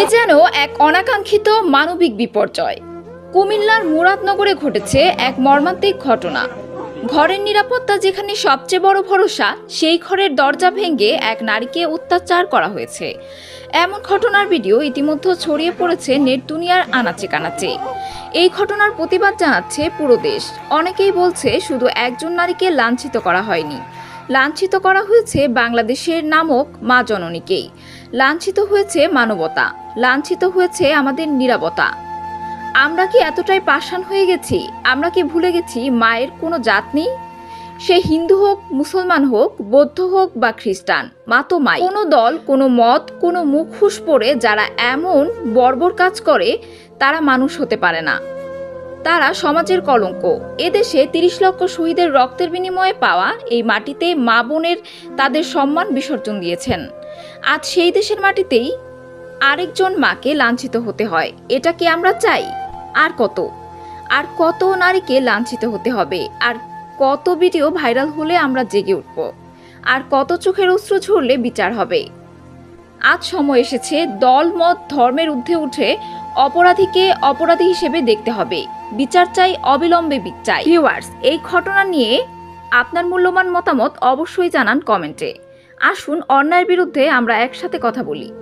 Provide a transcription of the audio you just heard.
এ যেন এক অনাকাঙ্ক্ষিত মানবিক বিপর্যয়। কুমিল্লার মুরাদনগরে ঘটেছে এক মর্মান্তিক ঘটনা। ঘরের নিরাপত্তা যেখানে সবচেয়ে বড় ভরসা, সেই ঘরের দরজা ভেঙে এক নারীকে অত্যাচার করা হয়েছে। এমন ঘটনার ভিডিও ইতিমধ্যে ছড়িয়ে পড়েছে নেট দুনিয়ার আনাচে কানাচে এই ঘটনার প্রতিবাদ জানাচ্ছে পুরো দেশ। অনেকেই বলছে শুধু একজন নারীকে লাঞ্ছিত করা হয়নি। লাঞ্ছিত করা হয়েছে বাংলাদেশের নামক মা জননীকেই। লাঞ্ছিত হয়েছে মানবতা, লাঞ্ছিত হয়েছে আমাদের নিরাপত্তা। আমরা কি এতটাই পাষাণ হয়ে গেছি? আমরা কি ভুলে গেছি মায়ের কোনো জাত নেই? সে হিন্দু হোক, মুসলমান হোক, বৌদ্ধ হোক বা খ্রিস্টান, মা তো মাই। কোনো দল, কোনো মত, কোনো মুখোশ পরে যারা এমন বর্বর কাজ করে, তারা মানুষ হতে পারে না। তারা সমাজের কলঙ্ক। এদেশে তিরিশ লক্ষ শহীদের রক্তের বিনিময়ে পাওয়া এই মাটিতে মা বোনের তাদের সম্মান বিসর্জন দিয়েছেন। আজ সেই দেশের মাটিতেই আরেকজন মাকে লাঞ্ছিত হতে হয়। এটা কি আমরা চাই? আর কত? আর কত নারীকে লাঞ্ছিত হতে হবে? আর কত ভিডিও ভাইরাল হলে আমরা জেগে উঠব? আর কত চোখের অস্ত্র ঝরলে বিচার হবে? আজ সময় এসেছে দল মত ধর্মের ঊর্ধ্বে উঠে অপরাধীকে অপরাধী হিসেবে দেখতে হবে। বিচার চাই অবিলম্বে বিচার ভিউয়ার্স, এই ঘটনা নিয়ে আপনার মূল্যবান মতামত অবশ্যই জানান কমেন্টে। আসুন অন্যায়ের বিরুদ্ধে আমরা একসাথে কথা বলি।